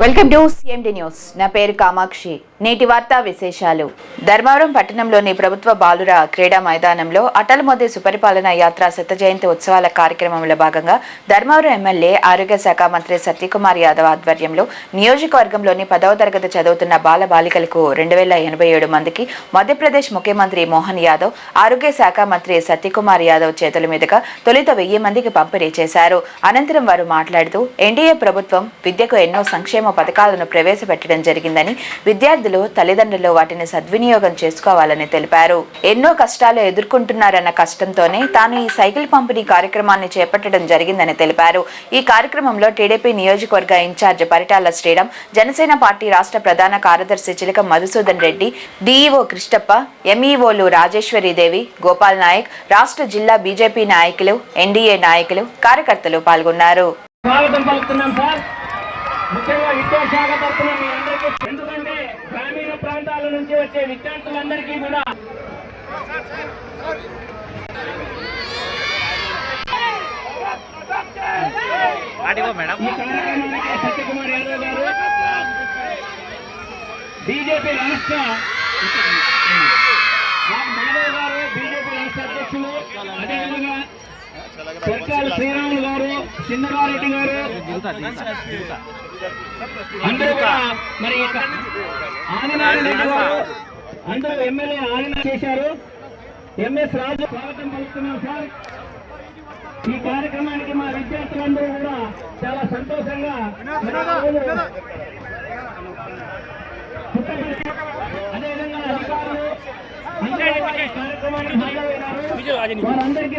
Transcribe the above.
Welcome to CMD news. నా పేరు కామాక్షి. నేటి వార్తా విశేషాలు. ధర్మవరం పట్టణంలోని ప్రభుత్వ బాలుర క్రీడా మైదానంలో అటల్ మోదీ సుపరిపాలన యాత్ర శత జయంతి ఉత్సవాల కార్యక్రమంలో భాగంగా ధర్మవరం ఎమ్మెల్యే ఆరోగ్య శాఖ మంత్రి సత్యకుమార్ యాదవ్ ఆధ్వర్యంలో నియోజకవర్గంలోని పదవ తరగతి చదువుతున్న బాల బాలికలకు రెండు వేల ఎనభై ఏడు మందికి మధ్యప్రదేశ్ ముఖ్యమంత్రి మోహన్ యాదవ్ ఆరోగ్య శాఖ మంత్రి సత్యకుమార్ యాదవ్ చేతుల మీదుగా తొలుత వెయ్యి మందికి పంపిణీ చేశారు. అనంతరం వారు మాట్లాడుతూ ఎన్డీఏ ప్రభుత్వం విద్యకు ఎన్నో సంక్షేమ పథకాలను ప్రవేశపెట్టడం జరిగిందని విద్యార్థులు తల్లిదండ్రులు వాటిని సద్వినియోగం చేసుకోవాలని తెలిపారు. ఎన్నో కష్టాలు ఎదుర్కొంటున్నారన్న కష్టంతోనే తాను ఈ సైకిల్ పంపిణీ కార్యక్రమాన్ని చేపట్టడం జరిగిందని తెలిపారు. ఈ కార్యక్రమంలో టీడీపీ నియోజకవర్గ in charge Paritala Sriram Janasena party రాష్ట్ర ప్రధాన కార్యదర్శి చిలక మధుసూదన్ రెడ్డి డీఈఓ కృష్ణప్ప ఎంఈఓలు రాజేశ్వరీదేవి గోపాల్ నాయక్ రాష్ట్ర జిల్లా బీజేపీ నాయకులు ఎన్డీఏ నాయకులు కార్యకర్తలు పాల్గొన్నారు. స్వాగతం పలుకుతున్నాం సార్. ముఖ్యంగా విద్యాశాఖ తరఫున మీ అందరికీ ఎందుకంటే గ్రామీణ ప్రాంతాల నుంచి వచ్చే విద్యార్థులందరికీ కూడా ఈ కార్యక్రమానికి సత్యకుమార్ యాదవ్ గారు బీజేపీ రాష్ట్ర మాధవ్ గారు బీజేపీ రాష్ట్ర అధ్యక్షులు అదేవిధంగా శ్రీరాములు గారు చిన్నగారెడ్డి గారు అందరూ కూడా మరి ఆదినారాయణ గారు అందరూ ఎమ్మెల్యే ఆదిన చేశారు. ఎంఎస్ రాజు స్వాగతం పలుకుతున్నాం సార్. ఈ కార్యక్రమానికి మా విద్యార్థులందరూ కూడా చాలా సంతోషంగా అదేవిధంగా అధికారులు అందరూ కార్యక్రమానికి వారందరికీ